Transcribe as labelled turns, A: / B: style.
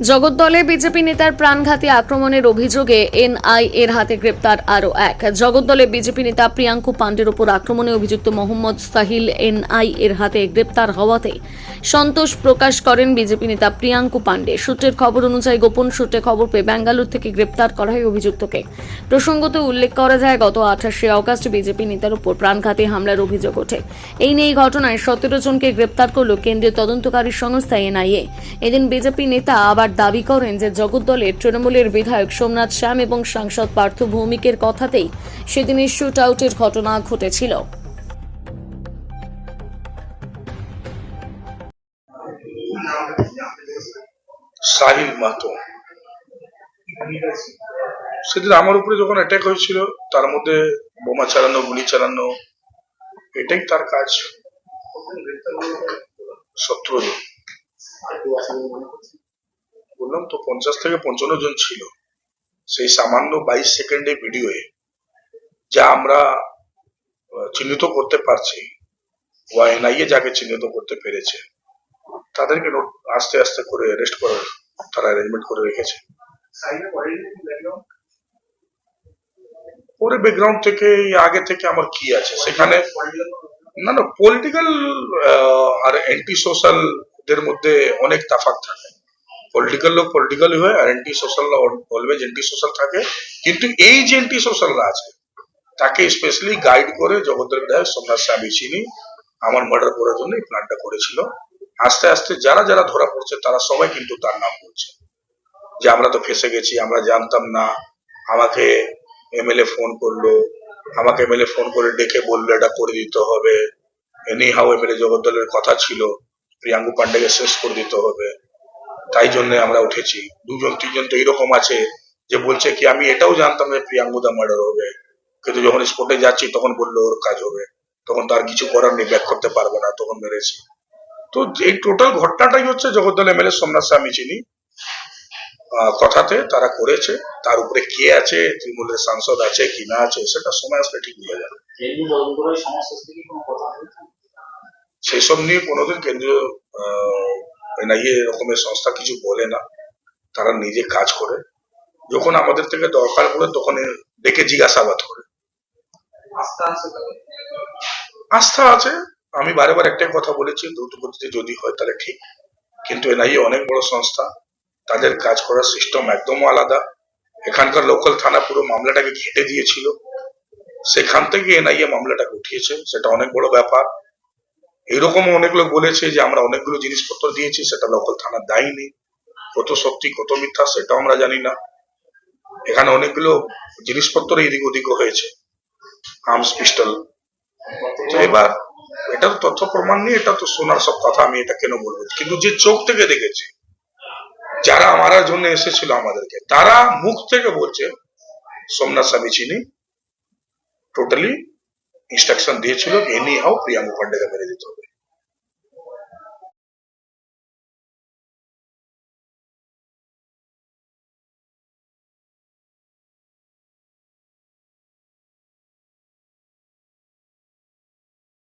A: জগদ্দলে BJP নেতার প্রাণঘাতী আক্রমণের অভিযোগে এনআই এর হাতে গ্রেপ্তার আরও এক। জগদ্দলে বিজেপি নেতা প্রিয়াঙ্কু পাণ্ডের ওপর আক্রমণে অভিযুক্ত মোহাম্মদ সাহিল এনআই এর হাতে গ্রেপ্তার হওয়াতে সন্তোষ প্রকাশ করেন বিজেপি নেতা প্রিয়াঙ্কু পাণ্ডে সূত্রের খবর অনুযায়ী গোপন সূত্রে খবর পেয়ে ব্যাঙ্গালোর থেকে গ্রেপ্তার করা হয় অভিযুক্তকে। প্রসঙ্গত উল্লেখ করা যায়, গত আঠাশে অগস্ট বিজেপি নেতার উপর প্রাণঘাতী হামলার অভিযোগ ওঠে। এই নিয়ে ঘটনায় সতেরো জনকে গ্রেপ্তার করল কেন্দ্রীয় তদন্তকারী সংস্থা এনআইএ। এদিন বিজেপি নেতা আবার দাবি করেন যে জগদ্দলের তৃণমূলের বিধায়ক সোমনাথ শ্যাম এবং সাংসদ পার্থ ভৌমিকের কথাতেই সেদিনের শুট আউটের ঘটনা ঘটেছিল।
B: সাহিল মাহাতো সেদিন আমার উপরে যখন অ্যাটাক হয়েছিল, তার মধ্যে বোমা চালানো, গুলি চালানো, এটাই তার কাজ। সতেরো বললাম তো পঞ্চাশ থেকে পঞ্চান্ন জন ছিল। সেই সামান্য বাইশ সেকেন্ডে ভিডিওয়ে যা আমরা চিহ্নিত করতে পারছি ওয়া এনআইএ যাকে চিহ্নিত করতে পেরেছে, তাদেরকে আস্তে আস্তে করে অ্যারেস্ট করার তারা অ্যারেঞ্জমেন্ট করে রেখেছে। পরে ব্যাকগ্রাউন্ড থেকে, আগে থেকে আমার কি আছে? সেখানে না না পলিটিক্যাল আর অ্যান্টি সোশ্যাল দের মধ্যে অনেক তাফাক থাকে। পলিটিক্যাল লোক পলিটিক্যালি হয়, আর anti social always anti social থাকে। কিন্তু এই যে অ্যান্টি সোশ্যালরা আছে, তাকে স্পেশালি গাইড করে জগদ্দল বিধায়ক সোমনাথ স্বামী চিনি আমার মার্ডার করার জন্য এই প্ল্যানটা করেছিল। আস্তে আস্তে যারা যারা ধরা পড়ছে, তারা সবাই কিন্তু তার নাম বলছে। যে আমরা তো ফেসে গেছি, আমরা জানতাম না। আমাকে এমএলএ ফোন করল। আমাকে এমএলএ ফোন করে ডেকে বলল, এটা করে দিতে হবে। এনি হাও এমএলএ জগদ্দলের কথা ছিল। প্রিয়াঙ্কু পান্ডেকে শেষ করে দিতে হবে। তাই জন্য আমরা উঠেছি। দুজন তিনজন তো এইরকম আছে যে বলছে কি আমি এটাও জানতাম যে প্রিয়াঙ্কুদা মার্ডার হবে। কিন্তু যখন স্পটে যাচ্ছি তখন বলল ওর কাজ হবে। তখন তার কিছু করার নেই ব্যাক করতে পারবে না তখন মেরেছি। তো এই টোটাল ঘটনাটাই হচ্ছে জগদ্দল এমএলএ সোমনাথ স্বামী চিনি কথাতে তারা করেছে। তার উপরে কে আছে তৃণমূলের সাংসদ আছে কি না আছে সেটা সময় আসলে ঠিক বোঝা যাবে। সেসব নিয়ে কোনোদিন কেন্দ্রীয় এনআইএ এরকমের সংস্থা কিছু বলে না। তারা নিজে কাজ করে। যখন আমাদের থেকে দরকার পড়ে তখন ডেকে জিজ্ঞাসাবাদ করে।
C: আস্থা আছে তাহলে?
B: আস্থা আছে। আমি বারে বার একটাই কথা বলেছি দ্রুত গতিতে যদি হয় তাহলে ঠিক। কিন্তু এনআইএ অনেক বড় সংস্থা। তাদের কাজ করার সিস্টেম একদম আলাদা। এখানকার লোকাল থানা পুরো মামলাটাকে ঘেটে দিয়েছিল। সেখান থেকে এনআইএ মামলাটাকে উঠিয়েছে সেটা অনেক বড় ব্যাপার। এরকম অনেক লোক বলেছে যে আমরা অনেকগুলো জিনিসপত্র দিয়েছি, সেটা লোকাল থানা দেয়নি কত সত্যি, কত মিথ্যা, সেটাও আমরা জানি না। এখানে অনেকগুলো জিনিসপত্র এদিক ওদিক হয়েছে। Arms, pistol. তো এবার এটা তো তথ্য প্রমাণ নিয়ে এটা তো শোনার সব কথা, আমি এটা কেন বলব? কিন্তু যে চোখ থেকে দেখেছে, যারা আমার জন্য এসেছিল আমাদেরকে, তারা মুখ থেকে বলছে, সোমনাথ স্বামী চিনি টোটালি ইনস্ট্রাকশন দিয়েছিল এনি হাও প্রিয়া মুখার্জিকে মেরে দিতে হবে।